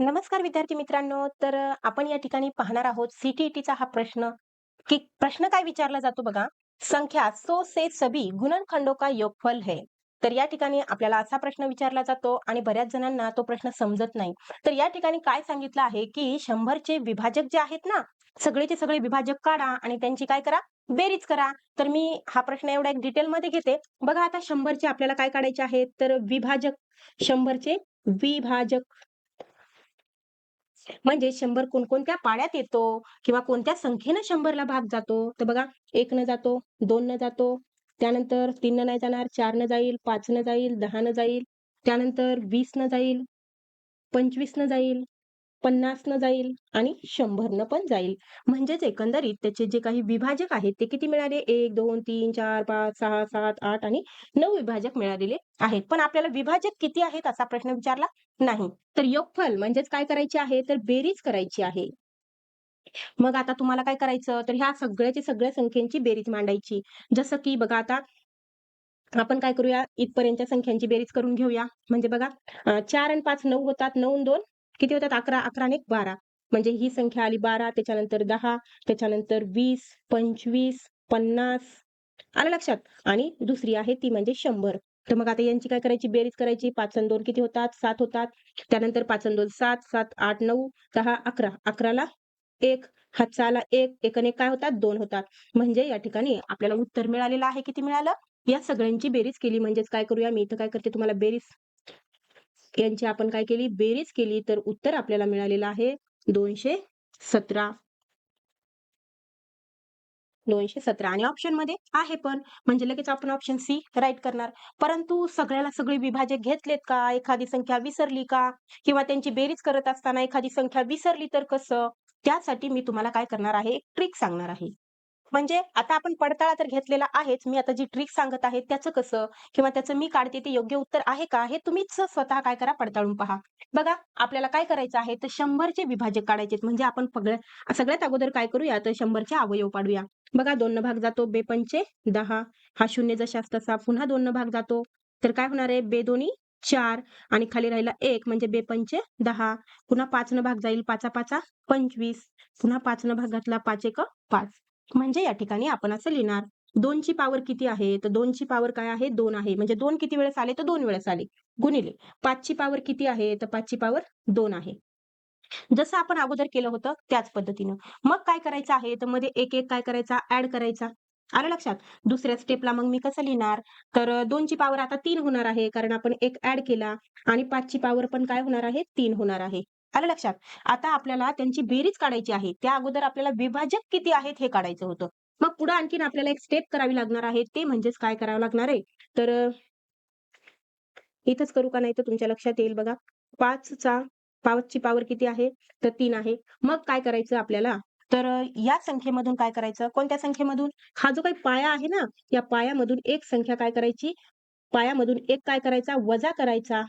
नमस्कार विद्यार्थी मित्रांनो. तर आपण या ठिकाणी पाहणार आहोत सीटीईटीचा हा प्रश्न. की प्रश्न काय विचारला जातो बघा. संख्या सो से सभी गुणनखंडों का योगफल है. तर या ठिकाणी आपल्याला असा प्रश्न विचारला जातो आणि बऱ्याच जणांना तो प्रश्न समजत नाही. तर या ठिकाणी काय सांगितलं आहे की शंभरचे विभाजक जे आहेत ना सगळेचे सगळे विभाजक काढा आणि त्यांची काय करा? बेरीज करा. तर मी हा प्रश्न एवढा एक डिटेलमध्ये घेते. बघा आता शंभरचे आपल्याला काय काढायचे आहेत? तर विभाजक. शंभरचे विभाजक. म्हणजे शंभर कोणकोणत्या पाड्यात येतो किंवा कोणत्या संख्येनं शंभरला भाग जातो? तर बघा एक न जातो दोन न जातो त्यानंतर तीन न नाही जाणार चार न जाईल पाच न जाईल दहा न जाईल त्यानंतर वीस न जाईल पंचवीस न जाईल पन्नासनं जाईल आणि शंभरनं पण जाईल. म्हणजेच एकंदरीत त्याचे जे काही विभाजक आहेत ते किती मिळाले? एक दोन तीन चार पाच सहा सात आठ आणि नऊ विभाजक मिळालेले आहेत. पण आपल्याला विभाजक किती आहेत असा प्रश्न विचारला नाही. तर योगफल म्हणजेच काय करायचे आहे? तर बेरीज करायची आहे. मग आता तुम्हाला काय करायचं? तर ह्या सगळ्याच्या सगळ्या संख्येची बेरीज मांडायची. जसं की बघा आता आपण काय करूया? इथपर्यंतच्या संख्यांची बेरीज करून घेऊया. म्हणजे बघा चार आणि पाच नऊ होतात. नऊ दोन किती होतात? अकरा अकरा आणि बारा. म्हणजे ही संख्या आली बारा त्याच्यानंतर दहा त्याच्यानंतर वीस पंचवीस पन्नास. आलं लक्षात? आणि दुसरी आहे ती म्हणजे शंभर. तर मग आता यांची काय करायची? बेरीज करायची. पाच आणि दोन किती होतात? सात होतात. त्यानंतर पाच आणि दोन सात सात आठ नऊ दहा अकरा. अकराला एक. हातचाला एक. एक काय होतात? दोन होतात. म्हणजे या ठिकाणी आपल्याला उत्तर मिळालेलं आहे. किती मिळालं? या सगळ्यांची बेरीज केली. म्हणजेच काय करूया? मी इथं काय करते? तुम्हाला बेरीज यांची आपण काय केली? बेरीज केली. तर उत्तर आपल्याला मिळालेलं आहे दोनशे सतरा. दोनशे सतरा. आणि ऑप्शनमध्ये आहे पण. म्हणजे लगेच आपण ऑप्शन सी राईट करणार. परंतु सगळ्याला सगळे विभाजक घेतलेत का? एखादी संख्या विसरली का? किंवा त्यांची बेरीज करत असताना एखादी संख्या विसरली तर कसं? त्यासाठी मी तुम्हाला काय करणार आहे? एक ट्रिक सांगणार आहे. म्हणजे आता आपण पडताळा तर घेतलेला आहेच. मी आता जी ट्रिक सांगत आहे त्याचं कसं? किंवा त्याचं मी काढते ते योग्य उत्तर आहे का? हे तुम्हीच स्वतः काय करा पडताळून पहा. बघा आपल्याला काय करायचं आहे? तर शंभरचे विभाजक काढायचे म्हणजे आपण सगळ्यात अगोदर काय करूया? तर शंभरचे अवयव पाडूया. बघा दोन भाग जातो. बेपंचे दहा. हा शून्य जशा तसा पुन्हा दोन भाग जातो. तर काय होणार आहे? बेदोनी चार. आणि खाली राहिला एक. म्हणजे बेपंचे दहा. पुन्हा पाच न भाग जाईल. पाचा पाचा पंचवीस. पुन्हा पाच न भाग घातला पाच एक पाच. म्हणजे या ठिकाणी आपण असं लिहिणार दोनची पावर किती आहे? तर दोनची पावर काय आहे? दोन आहे. म्हणजे दोन किती वेळेस आले? तर दोन वेळेस आले. गुणिले पाचची पावर किती आहे? तर पाचची पावर दोन आहे. जसं आपण अगोदर केलं होतं त्याच पद्धतीनं. मग काय करायचं आहे? तर मध्ये एक एक काय करायचा? ऍड करायचा. आलं लक्षात? दुसऱ्या स्टेपला मग मी कसं लिहिणार? तर दोनची पावर आता तीन होणार आहे. कारण आपण एक ऍड केला आणि पाचची पावर पण काय होणार आहे? तीन होणार आहे. आलं लक्षात? आता आपल्याला त्यांची बेरीज काढायची आहे. त्या अगोदर आपल्याला विभाजक किती आहेत हे काढायचं होतं. मग पुढे आणखीन आपल्याला एक स्टेप करावी लागणार आहे. ते म्हणजेच काय करावं लागणार आहे? तर इथंच करू का नाही तर तुमच्या लक्षात येईल बघा. पाचचा पाचची पावर किती आहे? तर तीन आहे. मग काय करायचं आपल्याला? तर या संख्येमधून काय करायचं? कोणत्या संख्येमधून? हा जो काही पाया आहे ना या पायामधून एक संख्या काय करायची? पायामधून एक काय करायचा? वजा करायचा.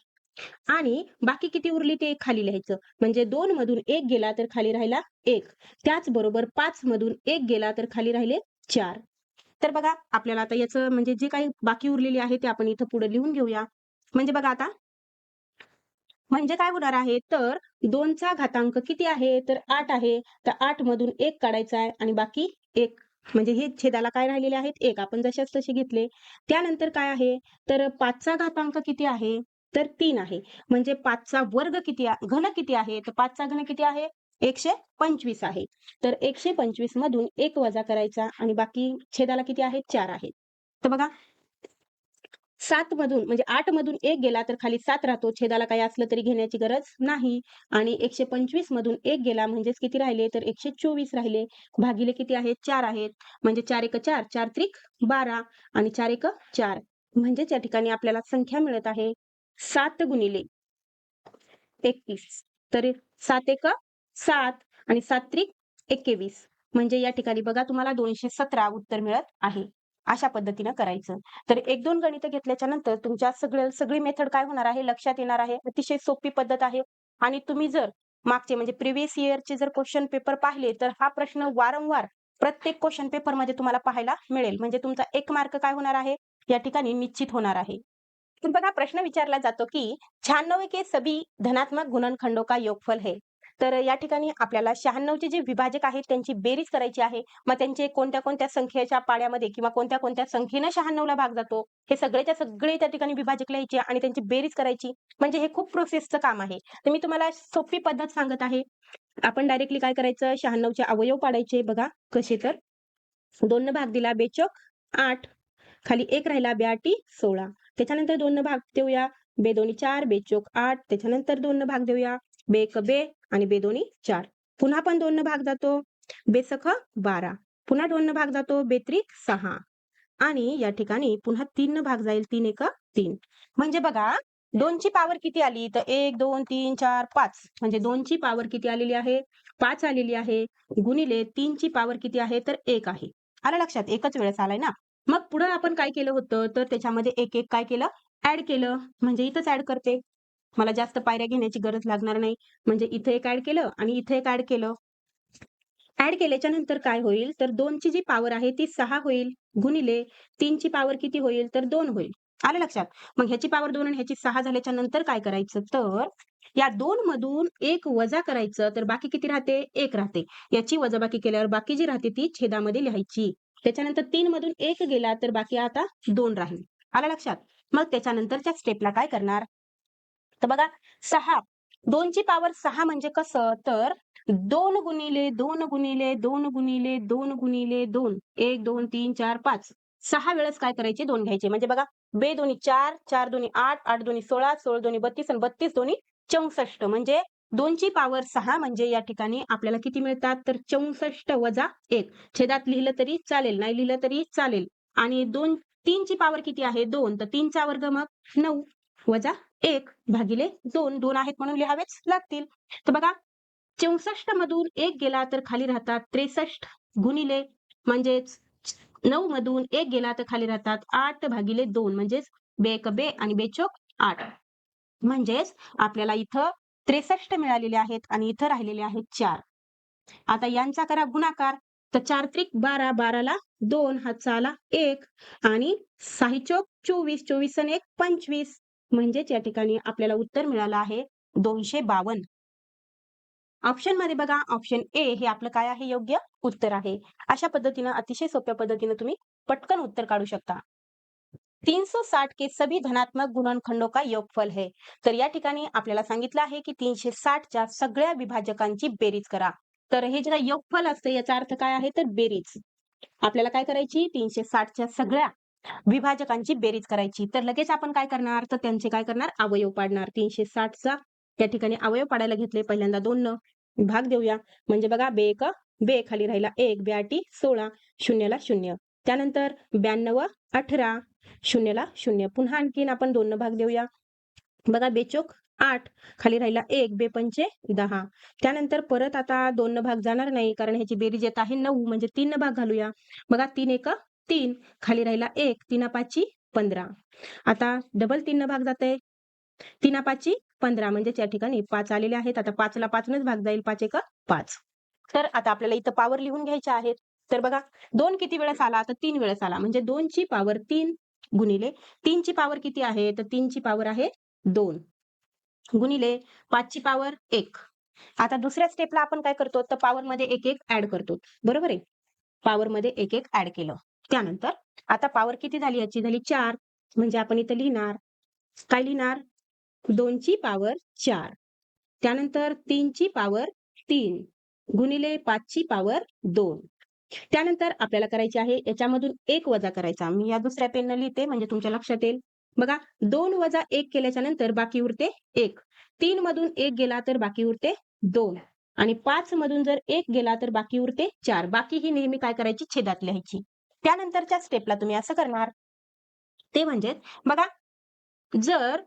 आणि बाकी किती उरली ते खाली लिहायचं? म्हणजे दोन मधून एक गेला तर खाली राहिला एक. त्याचबरोबर पाच मधून एक गेला तर खाली राहिले चार. तर बघा आपल्याला आता याचं म्हणजे जे काही बाकी उरलेली आहे ते आपण इथं पुढे लिहून घेऊया. म्हणजे बघा आता. म्हणजे काय होणार आहे? तर दोनचा घातांक किती आहे? तर आठ आहे. तर आठ मधून एक काढायचा आहे आणि बाकी एक. म्हणजे हे छेदाला काय राहिलेले आहेत? एक. आपण जशाच तसे घेतले. त्यानंतर काय आहे? तर पाचचा घातांक किती आहे? तर तीन आहे. म्हणजे पाचचा वर्ग किती घन किती आहे? तर पाचचा घन किती आहे? एकशे पंचवीस आहे. तर एकशे पंचवीस मधून एक वजा करायचा आणि बाकी छेदाला किती आहेत चार आहेत तर बघा सात मधून म्हणजे आठ मधून एक गेला तर खाली सात राहतो. छेदाला काही असलं तरी घेण्याची गरज नाही. आणि एकशे पंचवीस मधून एक गेला म्हणजेच किती राहिले? तर एकशे चोवीस राहिले. भागिले किती आहेत चार आहेत. म्हणजे चार एक चार चार त्रिक बारा आणि चार एक चार. म्हणजेच या ठिकाणी आपल्याला संख्या मिळत आहे. सात गुणिले एकतीस तर सात एक सात आणि सात त्रिक एकवीस. म्हणजे या ठिकाणी बघा तुम्हाला दोनशे सतरा उत्तर मिळत आहे. अशा पद्धतीनं करायचं. तर एक दोन गणित घेतल्याच्या नंतर तुमच्या सगळं सगळी मेथड काय होणार आहे? लक्षात येणार आहे. अतिशय सोपी पद्धत आहे. आणि तुम्ही जर मागचे म्हणजे प्रिव्हियस इयरचे जर क्वेश्चन पेपर पाहिले तर हा प्रश्न वारंवार प्रत्येक क्वेश्चन पेपरमध्ये तुम्हाला पाहायला मिळेल. म्हणजे तुमचा एक मार्क काय होणार आहे? या ठिकाणी निश्चित होणार आहे. तर बघा प्रश्न विचारला जातो की शहाण्णव के सभी धनात्मक गुणनखंडो का योगफल हे? तर या ठिकाणी आपल्याला शहाण्णवचे जे विभाजक आहेत त्यांची बेरीज करायची आहे. मग त्यांचे कोणत्या कोणत्या संख्येच्या पाड्यामध्ये किंवा कोणत्या कोणत्या संख्येनं शहाण्णवला भाग जातो? हे सगळेच्या सगळे त्या ठिकाणी विभाजक लिहायचे आणि त्यांची बेरीज करायची. म्हणजे हे खूप प्रोसेसचं काम आहे. तर मी तुम्हाला सोपी पद्धत सांगत आहे. आपण डायरेक्टली काय करायचं? शहाण्णवचे अवयव पाडायचे बघा. कसे तर? दोन भाग दिला बेचोक आठ. खाली एक राहिला ब्याटी सोळा. त्याच्यानंतर दोन भाग देऊया. बे दोन्ही चार बेचोक आठ त्याच्यानंतर दोन भाग देऊया. बेक बे आणि बे दोन्ही चार. पुन्हा पण दोन भाग जातो. बेसख बारा. पुन्हा दोन भाग जातो. बेत्रिक सहा. आणि या ठिकाणी पुन्हा तीन भाग जाईल. तीन एक तीन. म्हणजे बघा दोनची पावर किती आली? तर एक दोन तीन चार पाच. म्हणजे दोनची पावर किती आलेली आहे? पाच आलेली आहे. गुणिले तीनची पावर किती आहे? तर एक आहे. आलं लक्षात? एकच वेळेस आलाय ना? मग पुढे आपण काय केलं होतं? तर त्याच्यामध्ये एक एक काय केलं? ऍड केलं. म्हणजे इथंच ऍड करते. मला जास्त पायऱ्या घेण्याची गरज लागणार नाही. म्हणजे इथे एक ऍड केलं आणि इथे एक ऍड केलं. ऍड केल्याच्यानंतर काय होईल? तर दोनची जी पावर आहे ती सहा होईल गुणिले तीनची पावर किती होईल? तर दोन होईल. आलं लक्षात? मग ह्याची पावर दोन आणि ह्याची सहा झाल्याच्यानंतर काय करायचं? तर या दोन मधून एक वजा करायचं. तर बाकी किती राहते? एक राहते. याची वजाबाकी केल्यावर बाकी जी राहते ती छेदामध्ये लिहायची. त्याच्यानंतर तीन मधून एक गेला तर बाकी आता दोन राहील. आला लक्षात? मग त्याच्यानंतरच्या स्टेपला काय करणार? तर बघा सहा. दोनची पावर सहा म्हणजे कसं? तर दोन गुणिले दोन गुणिले दोन गुणिले दोन गुणिले दोन. एक दोन तीन चार पाच. सहा वेळेस काय करायचे? दोन घ्यायचे. म्हणजे बघा बे दोन्ही चार चार दोन्ही आठ आठ दोन्ही सोळा सोळा दोन्ही बत्तीस आणि बत्तीस दोन्ही चौसष्ट. म्हणजे दोनची पावर सहा म्हणजे या ठिकाणी आपल्याला किती मिळतात? तर चौसष्ट वजा एक. छेदात लिहिलं तरी चालेल नाही लिहिलं तरी चालेल. आणि दोन तीनची पावर किती आहे? दोन. तर तीनचा वर्ग मग नऊ वजा एक भागिले दोन. दोन आहेत म्हणून लिहावेच लागतील. तर बघा चौसष्ट मधून एक गेला तर खाली राहतात त्रेसष्ट गुणिले म्हणजेच नऊ मधून एक गेला तर खाली राहतात आठ भागिले दोन. म्हणजेच बेक बे आणि बेचोक आठ. म्हणजेच आपल्याला इथं त्रेसष्ट मिळालेले आहेत आणि इथं राहिलेले आहेत चार. आता यांचा करा गुणाकार. तर चार त्रिक बारा बाराला दोन हातचा एक. आणि साही चोक चोवीस चोवीस आणि एक पंचवीस. म्हणजेच या ठिकाणी आपल्याला उत्तर मिळालं आहे दोनशे बावन ऑप्शनमध्ये बघा ऑप्शन ए हे आपलं काय आहे? योग्य उत्तर आहे. अशा पद्धतीनं अतिशय सोप्या पद्धतीनं तुम्ही पटकन उत्तर काढू शकता. 360 के सभी धनात्मक गुणनखंडो का योगफल है। तर या ठिकाणी आपल्याला सांगितलं आहे की तीनशे साठच्या सगळ्या विभाजकांची बेरीज करा। तर हे जे योगफल असते याचा अर्थ काय आहे? तर बेरीज. आपल्याला काय करायची? तीनशे साठच्या सगळ्या विभाजकांची बेरीज करायची. तर लगेच आपण काय करणार? तर त्यांचे काय करणार? अवयव पाडणार. तीनशे साठचा त्या ठिकाणी अवयव पाडायला घेतले. पहिल्यांदा दोन न भाग देऊया. म्हणजे बघा बे एक बे खाली राहिला एक ब्याटी सोळा शून्यला शून्य. त्यानंतर ब्याण्णव अठरा शून्यला शून्य. पुन्हा आणखीन आपण दोन भाग देऊया. बघा बेचोक आठ खाली राहिला एक बेपंचे दहा. त्यानंतर परत आता दोन भाग जाणार नाही कारण ह्याची बेरीज येत आहे नऊ म्हणजे तीन भाग घालूया. बघा तीन एक तीन. खाली राहिला एक तीना पाची पंधरा. आता डबल तीन भाग जाते तीना पाची पंधरा म्हणजे या ठिकाणी पाच आलेले आहेत. आता पाचला पाचनच भाग जाईल पाच एक पाच. तर आता आपल्याला इथं पावर लिहून घ्यायच्या आहेत. तर बघा दोन किती वेळेस आला? आता तीन वेळेस आला. म्हणजे दोनची पावर तीन गुणिले तीनची पावर किती आहे? तर तीनची पावर आहे दोन. गुणिले पाचची पावर एक. आता दुसऱ्या स्टेपला आपण काय करतो? तर पॉवर मध्ये एक एक ऍड करतो. बरोबर आहे? पॉवर मध्ये एक एक ऍड केलं. त्यानंतर आता पॉवर किती झाली? याची झाली चार. म्हणजे आपण इथं लिहिणार. काय लिहिणार? दोनची पावर चार. त्यानंतर तीनची पावर तीन. गुणिले पाचची पावर दोन. त्यानंतर आपल्याला करायचे आहे याच्यामधून एक वजा करायचा. मी या दुसऱ्या पेननं लिहिते म्हणजे तुमच्या लक्षात येईल. बघा दोन वजा एक केल्याच्यानंतर बाकी उरते एक. तीन मधून एक गेला तर बाकी उरते दोन. आणि पाच मधून जर एक गेला तर बाकी उरते चार. बाकी ही नेहमी काय करायची? छेदात लिहायची. त्यानंतरच्या स्टेपला तुम्ही असं करणार. ते म्हणजे बघा जर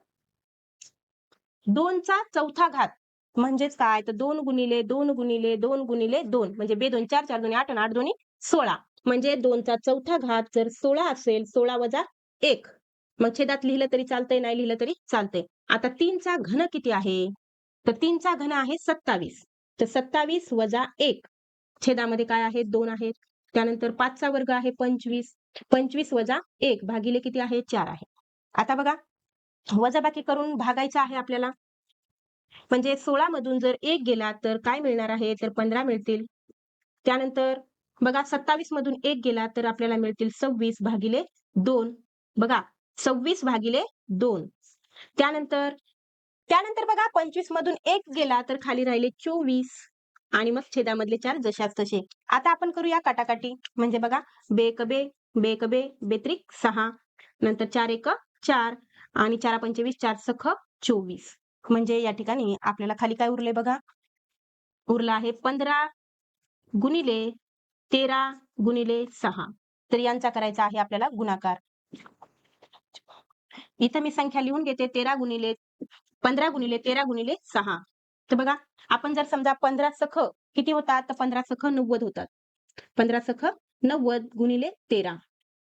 दोनचा चौथा घात म्हणजेच काय? तर दोन गुणिले दोन गुणिले दोन गुणिले दोन. म्हणजे बे दोन चार चार दोन्ही आठ आणि आठ दोन्ही सोळा. म्हणजे दोनचा चौथा घात जर सोळा असेल सोळा वजा एक. मग छेदात लिहिलं तरी चालतंय नाही लिहिलं तरी चालतंय. आता तीनचा घन किती आहे? तर तीनचा घन आहे सत्तावीस. तर सत्तावीस वजा एक. छेदामध्ये काय आहे दोन आहेत. त्यानंतर पाचचा वर्ग आहे पंचवीस. पंचवीस वजा एक भागिले किती आहे? चार आहे. आता बघा. वजाबाकी करून भागायचं आहे आपल्याला. म्हणजे 16 मधून जर एक गेला तर काय मिळणार आहे? तर 15 मिळतील. त्यानंतर बघा 27 मधून एक गेला तर आपल्याला मिळतील 26 भागिले दोन बघा 26 भागिले दोन त्यानंतर त्यानंतर बघा 25 मधून एक गेला तर खाली राहिले 24 आणि मग छेदामधले चार जशाच तसे. आता आपण करूया काटाकाटी. म्हणजे बघा बेकबे बेकबे बे, बे, बेत्रिक सहा नंतर चार एक चार आणि 4 25 4 सख 24. म्हणजे या ठिकाणी आपल्याला खाली काय उरले बघा? उरलं आहे 15 गुणिले 13 गुणिले सहा तर यांचा करायचा आहे आपल्याला गुणाकार. इथं मी संख्या लिहून घेते 13 गुणिले 15 गुणिले 13 गुणिले सहा तर बघा आपण जर समजा 15 सख किती होतात? तर 15 सख 90 होतात. 15 सख 90 गुणिले 13.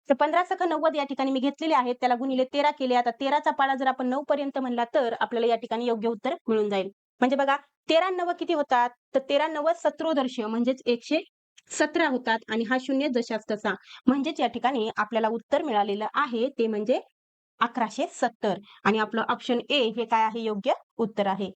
तर 15 सख 90 या ठिकाणी मी घेतलेले आहेत. त्याला गुणिले 13 केले. आता तेराचा पाळा जर आपण नऊ पर्यंत म्हणला तर आपल्याला या ठिकाणी योग्य उत्तर मिळून जाईल. म्हणजे बघा 13 9 किती होतात? तर 13 9 सत्रोदर्श म्हणजेच 117 होतात आणि हा शून्य जशाच तसा. म्हणजेच या ठिकाणी आपल्याला उत्तर मिळालेलं आहे ते म्हणजे 1170 आणि आपलं ऑप्शन ए हे काय आहे योग्य उत्तर आहे.